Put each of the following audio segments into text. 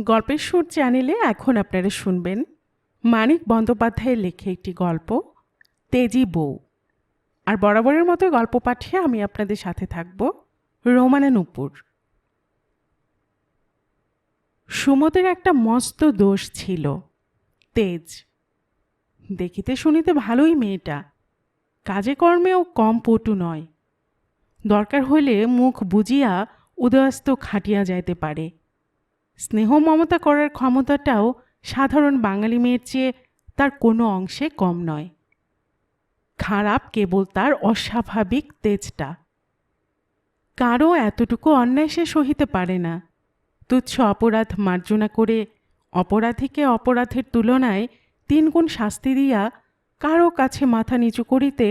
গল্পের সুর চ্যানেলে এখন আপনারা শুনবেন মানিক বন্দ্যোপাধ্যায়ের লেখে একটি গল্প, তেজি বউ। আর বরাবরের মতো গল্প পাঠিয়ে আমি আপনাদের সাথে থাকব রোমানা নুপুর। সুমতের একটা মস্ত দোষ ছিল, তেজ। দেখিতে শুনিতে ভালোই মেয়েটা, কাজে কর্মেও কম পটু নয়। দরকার হইলে মুখ বুজিয়া উদয়াস্ত খাটিয়া যাইতে পারে। স্নেহ মমতা করার ক্ষমতাটাও সাধারণ বাঙালি মেয়ের চেয়ে তার কোনো অংশে কম নয়। খারাপ কেবল তার অস্বাভাবিক তেজটা। কারও এতটুকু অন্যায় সে সহিতে পারে না। তুচ্ছ অপরাধ মার্জনা করে অপরাধীকে অপরাধের তুলনায় তিনগুণ শাস্তি দিয়া কারও কাছে মাথা নিচু করিতে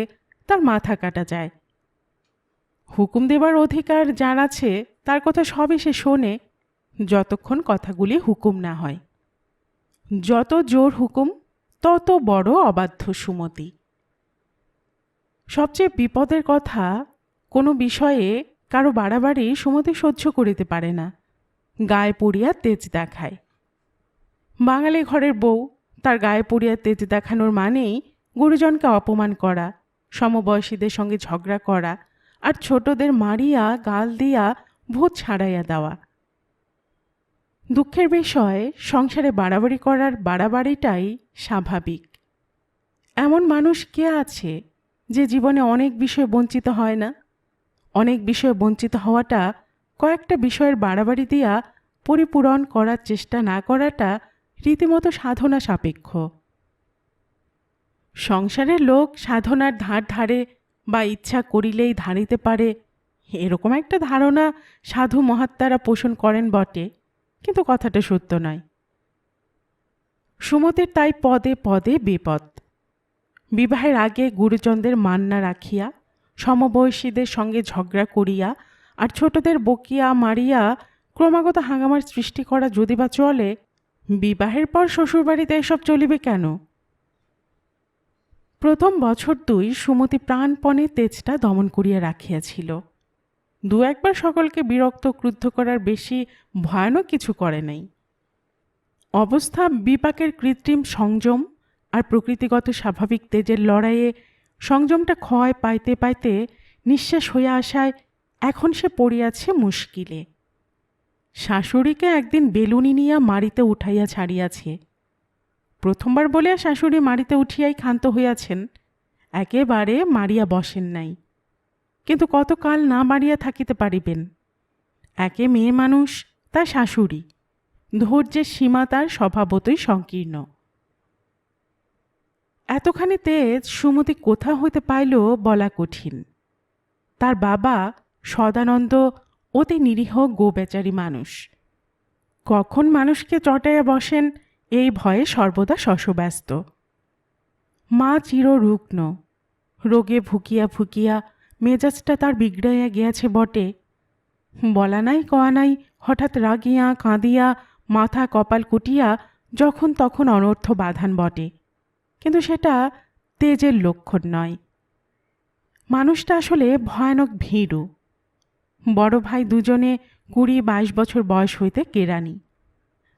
তার মাথা কাটা যায়। হুকুম দেবার অধিকার যার আছে, তার কথা সবই সে শোনে যতক্ষণ কথাগুলি হুকুম না হয়। যত জোর হুকুম, তত বড় অবাধ্য সুমতি। সবচেয়ে বিপদের কথা কোনো বিষয়ে কারও বাড়াবাড়ি সুমতি সহ্য করিতে পারে না। গায়ে পড়িয়া তেজ দেখায়। বাঙালি ঘরের বউ তার গায়ে পড়িয়া তেজ দেখানোর মানেই গুরুজনকে অপমান করা, সমবয়সীদের সঙ্গে ঝগড়া করা আর ছোটদের মারিয়া, গাল দিয়া ভূত ছাড়াইয়া দেওয়া। দুঃখের বিষয়, সংসারে বাড়াবাড়ি করার বাড়াবাড়িটাই স্বাভাবিক। এমন মানুষ কে আছে যে জীবনে অনেক বিষয়ে বঞ্চিত হয় না? অনেক বিষয়ে বঞ্চিত হওয়াটা কয়েকটা বিষয়ের বাড়াবাড়ি দিয়া পরিপূরণ করার চেষ্টা না করাটা রীতিমতো সাধনা সাপেক্ষ। সংসারের লোক সাধনার ধার ধারে বা ইচ্ছা করিলেই ধারিতে পারে, এরকম একটা ধারণা সাধু মহাত্মারা পোষণ করেন বটে। কিন্তু কথাটা সত্য নয়। সুমতের তাই পদে পদে বিপদ। বিবাহের আগে গুরুজনদের মান্না রাখিয়া, সমবয়সীদের সঙ্গে ঝগড়া করিয়া আর ছোটদের বকিয়া মারিয়া ক্রমাগত হাঙ্গামার সৃষ্টি করা যদি বা চলে, বিবাহের পর শ্বশুরবাড়িতে এসব চলিবে কেন? প্রথম বছর দুই সুমতি প্রাণপণে তেজটা দমন করিয়া রাখিয়াছিল। দু একবার সকলকে বিরক্ত ক্রুদ্ধ করার বেশি ভয়ানক কিছু করে নাই। অবস্থা বিপাকের কৃত্রিম সংযম আর প্রকৃতিগত স্বাভাবিক তেজের লড়াইয়ে সংযমটা ক্ষয় পাইতে পাইতে নিঃশ্বাস হইয়া আসায় এখন সে পড়িয়াছে মুশকিলে। শাশুড়িকে একদিন বেলুনি নিয়া মারিতে উঠাইয়া ছাড়িয়াছে। প্রথমবার বলিয়া শাশুড়ি মারিতে উঠিয়াই ক্ষান্ত হইয়াছেন, একেবারে মারিয়া বসেন নাই। কিন্তু কতকাল না বাড়িয়া থাকিতে পারিবেন? একে মেয়ে মানুষ তার শাশুড়ি। ধৈর্যের সীমা তার স্বভাবতই সংকীর্ণ। এতখানি তেজ সুমতি কোথা হইতে পাইল বলা কঠিন। তার বাবা সদানন্দ অতি নিরীহ গোবেচারী মানুষ। কখন মানুষকে চটাইয়া বসেন, এই ভয়ে সর্বদা শশব্যস্ত। মা চির রুগ্ন রোগে ভুকিয়া ভুকিয়া মেজাজটা তার বিগড়াইয়া গিয়াছে বটে। বলা নাই, কয়া নাই, হঠাৎ রাগিয়া, কাঁদিয়া, মাথা কপাল কুটিয়া যখন তখন অনর্থ বাধান বটে। কিন্তু সেটা তেজের লক্ষণ নয়। মানুষটা আসলে ভয়ানক ভীরু। বড় ভাই দুজনে কুড়ি বাইশ বছর বয়স হইতে কেরানি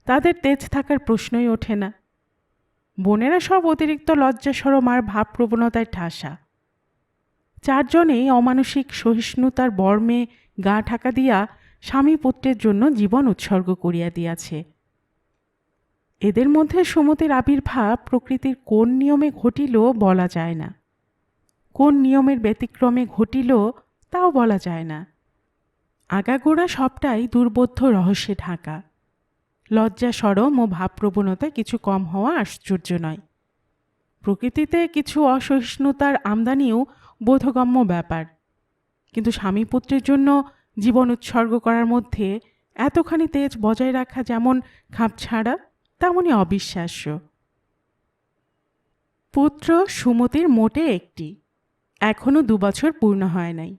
তাদের তেজ থাকার প্রশ্নই ওঠে না। বোনেরা সব অতিরিক্ত লজ্জাসরম আর ভাবপ্রবণতায় ঠাসা। চারজনেই অমানসিক সহিষ্ণুতার বর্মে গা ঢাকা দিয়া স্বামী পুত্রের জন্য জীবন উৎসর্গ করিয়া দিয়াছে। এদের মধ্যে সুমতির আবির্ভাব প্রকৃতির কোন নিয়মে ঘটিল বলা যায় না। কোন নিয়মের ব্যতিক্রমে ঘটিল তাও বলা যায় না। আগাগোড়া সবটাই দুর্বোধ্য রহস্যে ঢাকা। লজ্জা সরম ও ভাবপ্রবণতা কিছু কম হওয়া আশ্চর্য নয়। প্রকৃতিতে কিছু অসহিষ্ণুতার আমদানিও বোধগম্য ব্যাপার। কিন্তু স্বামী পুত্রের জন্য জীবন উৎসর্গ করার মধ্যে এতখানি তেজ বজায় রাখা যেমন খাপছাড়া তেমনই অবিশ্বাস্য। পুত্র সুমতির মোটে একটি এখনও দুবছর পূর্ণ হয় নাই।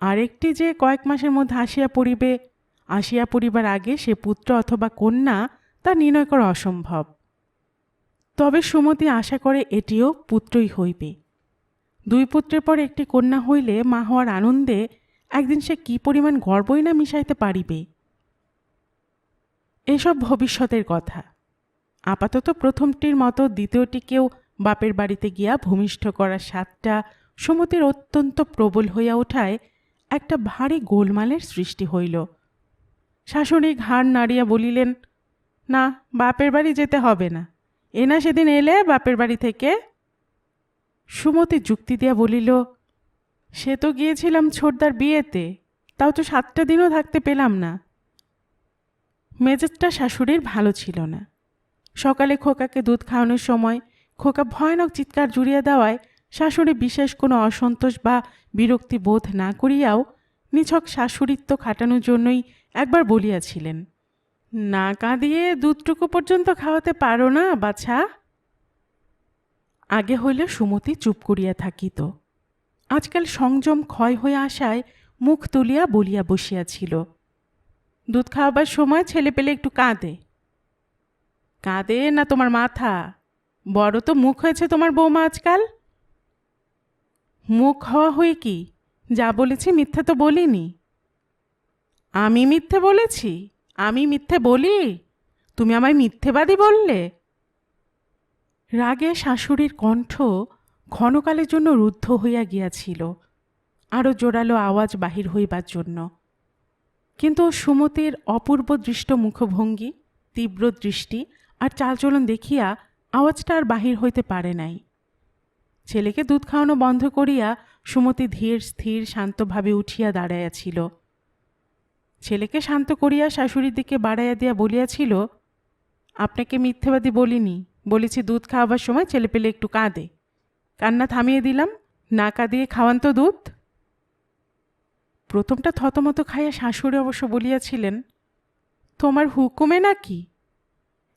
আরেকটি যে কয়েক মাসের মধ্যে আসিয়া পড়িবে, আসিয়া পড়িবার আগে সে পুত্র অথবা কন্যা তা নির্ণয় করা অসম্ভব। তবে সুমতি আশা করে এটিও পুত্রই হইবে। দুই পুত্রের পর একটি কন্যা হইলে মা হওয়ার আনন্দে একদিন সে কি পরিমাণ গর্বই না মিশাইতে পারিবে? এসব ভবিষ্যতের কথা। আপাতত প্রথমটির মতো দ্বিতীয়টিকেও বাপের বাড়িতে গিয়া ভূমিষ্ঠ করার স্বাদটা সুমতির অত্যন্ত প্রবল হইয়া ওঠায় একটা ভারী গোলমালের সৃষ্টি হইল। শাশুড়ি ঘাড় নাড়িয়া বলিলেন, না, বাপের বাড়ি যেতে হবে না। এ না সেদিন এলে বাপের বাড়ি থেকে সুমতি যুক্তি দিয়া বলিল, সে তো গিয়েছিলাম ছোটদার বিয়েতে, তাও তো সাতটা দিনও থাকতে পেলাম না। মেজাজটা শাশুড়ির ভালো ছিল না। সকালে খোকাকে দুধ খাওয়ানোর সময় খোকা ভয়ানক চিৎকার জুড়িয়ে দেওয়ায় শাশুড়ি বিশেষ কোনো অসন্তোষ বা বিরক্তি বোধ না করিয়াও নিছক শাশুড়িত্ব খাটানোর জন্যই একবার বলিয়াছিলেন, না কাঁদিয়ে দুধটুকু পর্যন্ত খাওয়াতে পারো না, বাছা। আগে হইলে সুমতি চুপ করিয়া থাকিত। আজকাল সংযম ক্ষয় হয়ে আসায় মুখ তুলিয়া বলিয়া বসিয়াছিল। দুধ খাওয়াবার সময় ছেলে পেলে একটু কাঁদে। কাঁদে না তোমার মাথা? বড় তো মুখ হয়েছে তোমার বৌমা আজকাল। মুখ হওয়া হয়ে কি? যা বলেছি মিথ্যে তো বলিনি। আমি মিথ্যে বলেছি? আমি মিথ্যে বলি? তুমি আমায় মিথ্যেবাদী বললে? রাগে শাশুড়ির কণ্ঠ ক্ষণকালের জন্য রুদ্ধ হইয়া গিয়াছিল। আরও জোরালো আওয়াজ বাহির হইবার জন্য। কিন্তু সুমতির অপূর্ব দৃষ্ট মুখভঙ্গি, তীব্র দৃষ্টি আর চালচলন দেখিয়া আওয়াজটা আর বাহির হইতে পারে নাই। ছেলেকে দুধ খাওয়ানো বন্ধ করিয়া সুমতি ধীর, স্থির, শান্তভাবে উঠিয়া দাঁড়াইয়াছিল। ছেলেকে শান্ত করিয়া শাশুড়ির দিকে বাড়াইয়া দিয়া বলিয়াছিল, আপনাকে মিথ্যেবাদী বলিনি। বলেছি, দুধ খাওয়াবার সময় ছেলে পেলে একটু কাঁদে। কান্না থামিয়ে দিলাম, না কাঁদিয়ে খাওয়ান তো দুধ? প্রথমটা থতমত খাইয়া শাশুড়ি অবশ্য বলিয়াছিলেন, তোমার হুকুমে নাকি?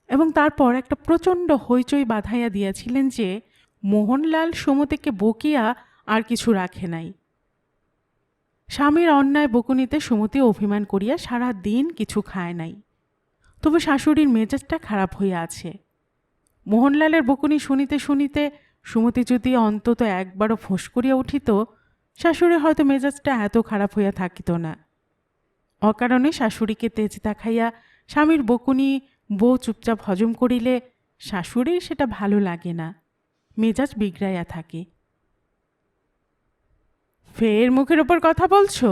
এবং তারপর একটা প্রচণ্ড হইচই বাঁধাইয়া দিয়াছিলেন যে, মোহনলাল সুমতিকে বকিয়া আর কিছু রাখে নাই। স্বামীর অন্যায় বকুনিতে সুমতি অভিমান করিয়া সারা দিন কিছু খায় নাই। তবু শাশুড়ির মেজাজটা খারাপ হইয়া আছে। মোহনলালের বকুনি শুনিতে শুনিতে সুমতি যদি অন্তত একবারও ফোঁস করিয়া উঠিত, শাশুড়ি হয়তো মেজাজটা এত খারাপ হইয়া থাকিত না। অকারণে শাশুড়িকে তেজ দেখাইয়া স্বামীর বকুনি বউ চুপচাপ হজম করিলে শাশুড়ির সেটা ভালো লাগে না, মেজাজ বিগড়াইয়া থাকে। ফের মুখের ওপর কথা বলছো?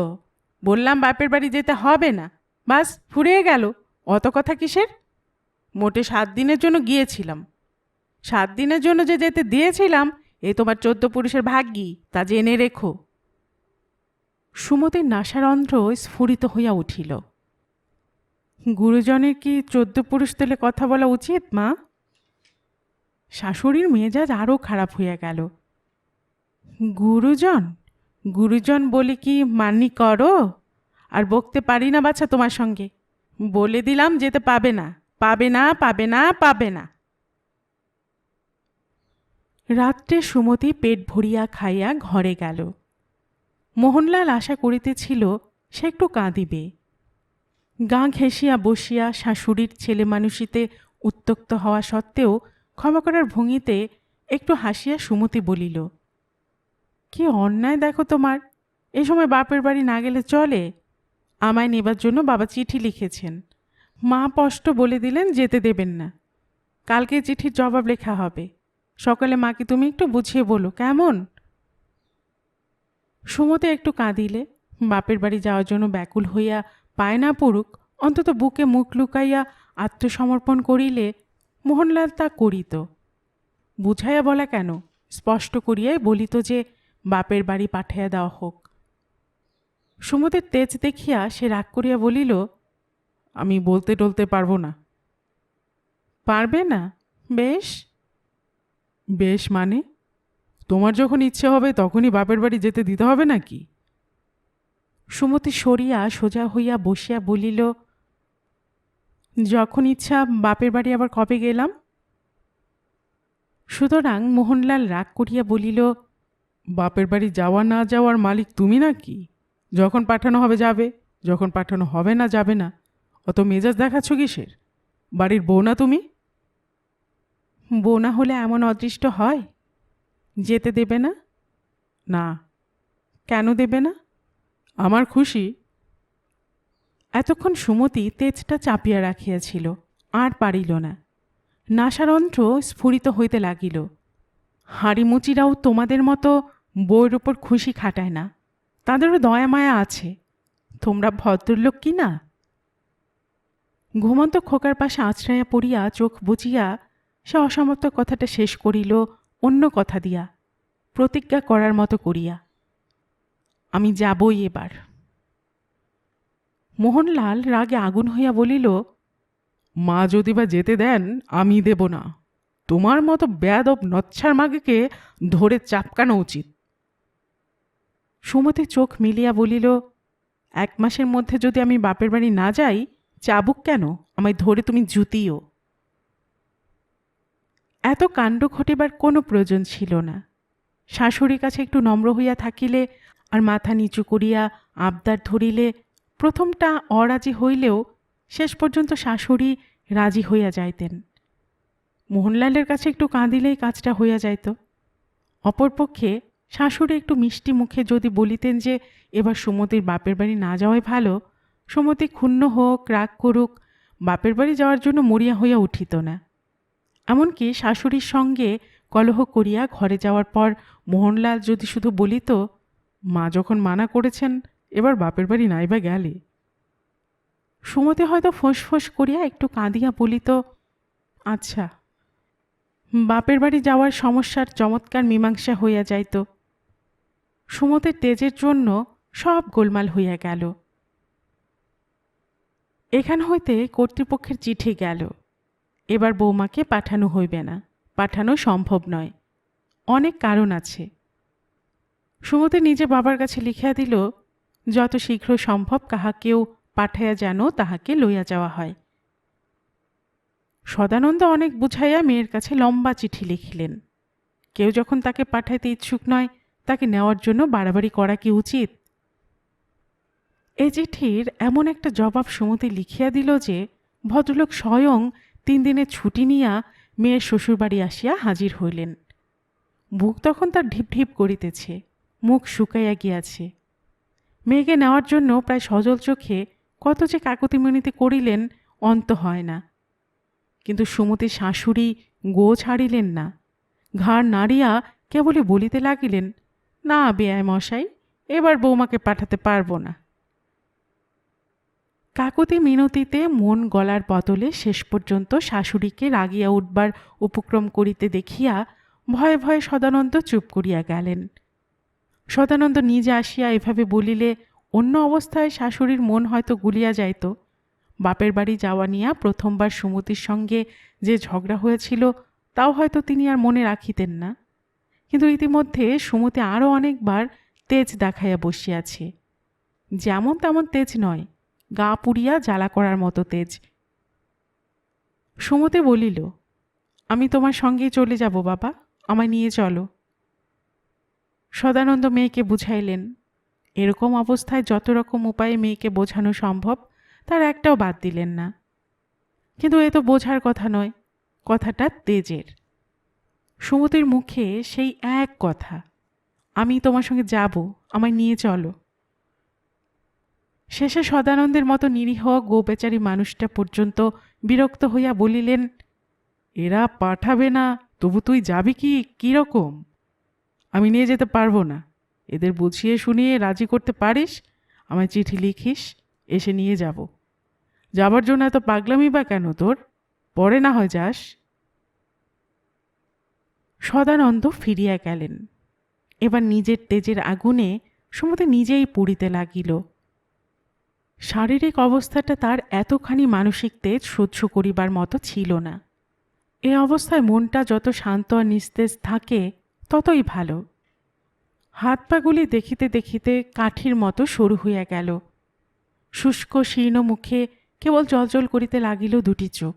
বললাম বাপের বাড়ি যেতে হবে না, বাস ফুরিয়ে গেল, অত কথা কিসের? মোটে সাত দিনের জন্য গিয়েছিলাম। সাত দিনের জন্য যে যেতে দিয়েছিলাম, এ তোমার চোদ্দ পুরুষের ভাগ্যি, তা জেনে রেখো। সুমতির নাসারন্ধ্র স্ফুরিত হইয়া উঠিল। গুরুজনের কি চোদ্দ পুরুষ তুলে কথা বলা উচিত, মা? শাশুড়ির মেজাজ আরও খারাপ হইয়া গেল। গুরুজন? গুরুজন বলে কি মানি করো? আর বকতে পারি না বাচ্চা তোমার সঙ্গে। বলে দিলাম যেতে পাবে না পাবে না পাবে না পাবে না। রাত্রে সুমতি পেট ভরিয়া খাইয়া ঘরে গেল। মোহনলাল আশা করিতেছিল, সে একটু কাঁদিবে। গা ঘেঁষিয়া বসিয়া শাশুড়ির ছেলে মানুষিতে উত্তক্ত হওয়া সত্ত্বেও ক্ষমা করার ভঙ্গিতে একটু হাসিয়া সুমতি বলিল, কি অন্যায় দেখো তোমার? এ সময় বাপের বাড়ি না গেলে চলে? আমায় নেবার জন্য বাবা চিঠি লিখেছেন। মা স্পষ্ট বলে দিলেন যেতে দেবেন না। কালকে চিঠির জবাব লেখা হবে। সকালে মাকে তুমি একটু বুঝিয়ে বলো, কেমন? সুমতে একটু কাঁদিলে, বাপের বাড়ি যাওয়ার জন্য ব্যাকুল হইয়া পায় না পড়ুক, অন্তত বুকে মুখ লুকাইয়া আত্মসমর্পণ করিলে মোহনলাল তা করিত। বুঝাইয়া বলা কেন? স্পষ্ট করিয়াই বলিত যে, বাপের বাড়ি পাঠাইয়া দেওয়া হোক। সুমতের তেজ দেখিয়া সে রাগ করিয়া বলিল, আমি বলতে টলতে পারব না। পারবে না? বেশ। বেশ মানে? তোমার যখন ইচ্ছে হবে তখনই বাপের বাড়ি যেতে দিতে হবে নাকি? সুমতি সরিয়া সোজা হইয়া বসিয়া বলিল যখন ইচ্ছা বাপের বাড়ি আবার কবে গেলাম? সুতরাং মোহনলাল রাগ করিয়া বলিল বাপের বাড়ি যাওয়া না যাওয়ার মালিক তুমি নাকি? যখন পাঠানো হবে যাবে যখন পাঠানো হবে না যাবে না অত মেজাজ দেখাচ্ছ কিসের? বাড়ির বউ না তুমি? বউ না হলে এমন অদৃষ্ট হয়? যেতে দেবে না? না। কেন দেবে না? আমার খুশি। এতক্ষণ সুমতি তেজটা চাপিয়া রাখিয়াছিল, আর পারিল না। নাসারন্ধ্র স্ফুরিত হইতে লাগিল। হাড়িমুচিরাও তোমাদের মতো বইয়ের ওপর খুশি খাটায় না। তাদেরও দয়া মায়া আছে। তোমরা ভদ্রলোক কি না? ঘুমন্ত খোকার পাশে আছড়াইয়া পড়িয়া চোখ বুঝিয়া সে অসমাপ্ত কথাটা শেষ করিল, অন্য কথা দিয়া, প্রতিজ্ঞা করার মতো করিয়া। আমি যাবই এবার। মোহনলাল রাগে আগুন হইয়া বলিল, মা যদি বা যেতে দেন, আমি দেব না। তোমার মতো বেয়াদব নচ্ছার মাগেকে ধরে চাপকানো উচিত। সুমতি চোখ মিলিয়া বলিল, এক মাসের মধ্যে যদি আমি বাপের বাড়ি না যাই, চাবুক কেন? আমায় ধরে তুমি জুতিও। এত কাণ্ড ঘটিবার কোনো প্রয়োজন ছিল না। শাশুড়ির কাছে একটু নম্র হইয়া থাকিলে আর মাথা নিচু করিয়া আবদার ধরিলে প্রথমটা অরাজি হইলেও শেষ পর্যন্ত শাশুড়ি রাজি হইয়া যাইতেন। মোহনলালের কাছে একটু কাঁদিলেই কাজটা হইয়া যাইত। অপরপক্ষে শাশুড়ি একটু মিষ্টি মুখে যদি বলিতেন যে, এবার সুমতির বাপের বাড়ি না যাওয়াই ভালো, সুমতি ক্ষুণ্ণ হোক, রাগ করুক, বাপের বাড়ি যাওয়ার জন্য মরিয়া হইয়া উঠিত না। এমনকি শাশুড়ির সঙ্গে কলহ করিয়া ঘরে যাওয়ার পর মোহনলাল যদি শুধু বলিত, মা যখন মানা করেছেন, এবার বাপের বাড়ি নাইবা গেলে? সুমতি হয়তো ফোঁস করিয়া একটু কাঁদিয়া বলিত আচ্ছা বাপের বাড়ি যাওয়ার সমস্যার চমৎকার মীমাংসা হইয়া যাইত। সুমতের তেজের জন্য সব গোলমাল হইয়া গেল। এখান হইতে কর্তৃপক্ষের চিঠি গেল। এবার বৌমাকে পাঠানো হইবে না। পাঠানো সম্ভব নয়। অনেক কারণ আছে। সুমতি নিজে বাবার কাছে লিখিয়া দিল, যত শীঘ্র সম্ভব কাহাকেও পাঠাইয়া যেন তাহাকে লইয়া যাওয়া হয়। সদানন্দ অনেক বুঝাইয়া মেয়ের কাছে লম্বা চিঠি লিখিলেন। কেউ যখন তাকে পাঠাইতে ইচ্ছুক নয়, তাকে নেওয়ার জন্য বাড়াবাড়ি করা কি উচিত? এই চিঠির এমন একটা জবাব সুমতি লিখিয়া দিল যে, ভদ্রলোক স্বয়ং তিন দিনের ছুটি নিয়া মেয়ের শ্বশুরবাড়ি আসিয়া হাজির হইলেন। বুক তখন তার ঢিপ ঢিপ করিতেছে, মুখ শুকাইয়া গিয়াছে। মেয়েকে নেওয়ার জন্য প্রায় সজল চোখে কত যে কাকতি করিলেন, অন্ত হয় না। কিন্তু সুমতির শাশুড়ি গো ছাড়িলেন না। ঘাড় নাড়িয়া কেবলই বলিতে লাগিলেন, না বেয়ায় মশাই, এবার বৌমাকে পাঠাতে পারব না। কাকতি মিনতিতে মন গলার বদলে শেষ পর্যন্ত শাশুড়িকে রাগিয়া উঠবার উপক্রম করিতে দেখিয়া ভয়ে ভয়ে সদানন্দ চুপ করিয়া গেলেন। সদানন্দ নিজে আসিয়া এভাবে বলিলে, অন্য অবস্থায় শাশুড়ির মন হয়তো গুলিয়া যাইত। বাপের বাড়ি যাওয়া নিয়া প্রথমবার সুমতির সঙ্গে যে ঝগড়া হয়েছিল, তাও হয়তো তিনি আর মনে রাখিতেন না। কিন্তু ইতিমধ্যে সুমতি আরও অনেকবার তেজ দেখাইয়া বসিয়াছে। যেমন তেমন তেজ নয় গা পুড়িয়া জ্বালা করার মতো তেজ। সুমতি বলিল, আমি তোমার সঙ্গেই চলে যাব বাবা, আমায় নিয়ে চলো। সদানন্দ মেয়েকে বুঝাইলেন, এরকম অবস্থায় যত রকম উপায়ে মেয়েকে বোঝানো সম্ভব, তার একটাও বাদ দিলেন না। কিন্তু এ তো বোঝার কথা নয়, কথাটা তেজের। সুমতির মুখে সেই এক কথা, আমি তোমার সঙ্গে যাব, আমায় নিয়ে চলো। শেষে সদানন্দের মতো নিরীহ গোবেচারী মানুষটা পর্যন্ত বিরক্ত হইয়া বলিলেন, এরা পাঠাবে না, তবু তুই যাবি কি? কীরকম আমি নিয়ে যেতে পারব না। এদের বুঝিয়ে শুনিয়ে রাজি করতে পারিস? আমায় চিঠি লিখিস, এসে নিয়ে যাব। যাবার জন্য এত পাগলামি বা কেন তোর? পরে না হয় যাস। সদানন্দ ফিরিয়া গেলেন। এবার নিজের তেজের আগুনে সমতে নিজেই পুড়িতে লাগিল। শারীরিক অবস্থাটা তার এতখানি মানসিক তেজ সহ্য করিবার মতো ছিল না। এ অবস্থায় মনটা যত শান্ত আর নিস্তেজ থাকে, ততই ভালো। হাত পাগুলি দেখিতে দেখিতে কাঠির মতো সরু হইয়া গেল। শুষ্ক শীর্ণ মুখে কেবল জলজল করিতে লাগিল দুটি চোখ।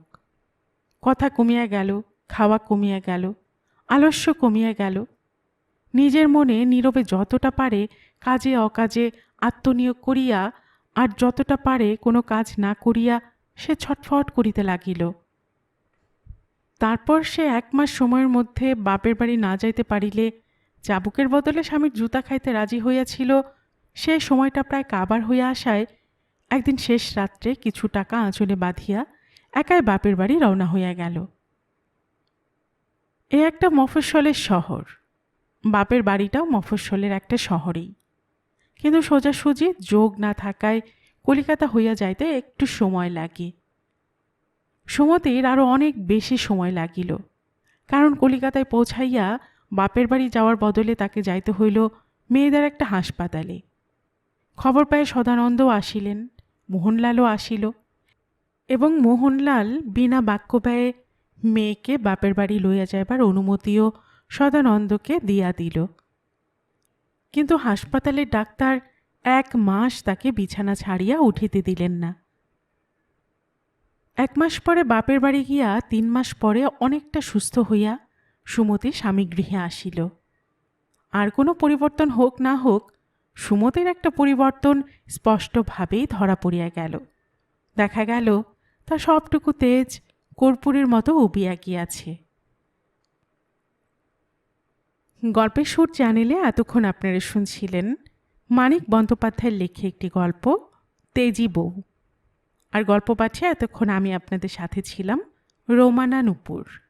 কথা কমিয়া গেল, খাওয়া কমিয়া গেল, আলস্য কমিয়া গেল। নিজের মনে নীরবে যতটা পারে কাজে অকাজে আত্মনিয়োগ করিয়া আর যতটা পারে কোনো কাজ না করিয়া সে ছটফট করিতে লাগিল। তারপর সে এক মাস সময়ের মধ্যে বাপের বাড়ি না যাইতে পারিলে চাবুকের বদলে স্বামীর জুতা খাইতে রাজি হইয়াছিল, সে সময়টা প্রায় কাবার হইয়া আসায় একদিন শেষ রাত্রে কিছু টাকা আঁচলে বাঁধিয়া একাই বাপের বাড়ি রওনা হইয়া গেল। এ একটা মফস্বলের শহর। বাপের বাড়িটাও মফস্বলের একটা শহরেই। কিন্তু সোজাসুজি যোগ না থাকায় কলিকাতা হইয়া যাইতে একটু সময় লাগে। সুমতির আরও অনেক বেশি সময় লাগিল। কারণ কলিকাতায় পৌঁছাইয়া বাপের বাড়ি যাওয়ার বদলে তাকে যাইতে হইল মেয়েদের একটা হাসপাতালে। খবর পায়ে সদানন্দও আসিলেন, মোহনলালও আসিল এবং মোহনলাল বিনা বাক্য ব্যয়ে মেয়েকে বাপের বাড়ি লইয়া যাইবার অনুমতিও সদানন্দকে দিয়া দিল। কিন্তু হাসপাতালের ডাক্তার এক মাস তাকে বিছানা ছাড়িয়া উঠিতে দিলেন না। এক মাস পরে বাপের বাড়ি গিয়া তিন মাস পরে অনেকটা সুস্থ হইয়া সুমতি স্বামী গৃহে আসিল। আর কোনো পরিবর্তন হোক না হোক, সুমতির একটা পরিবর্তন স্পষ্টভাবেই ধরা পড়িয়া গেল। দেখা গেল, তা সবটুকু তেজ কর্পূরের মতো উবিয়া গিয়াছে। গল্পের সুর চ্যানেলে এতক্ষণ আপনারা শুনছিলেন মানিক বন্দ্যোপাধ্যায়ের লেখে একটি গল্প, তেজি বউ। আর গল্প পাঠে এতক্ষণ আমি আপনাদের সাথে ছিলাম, রোমানা নুপুর।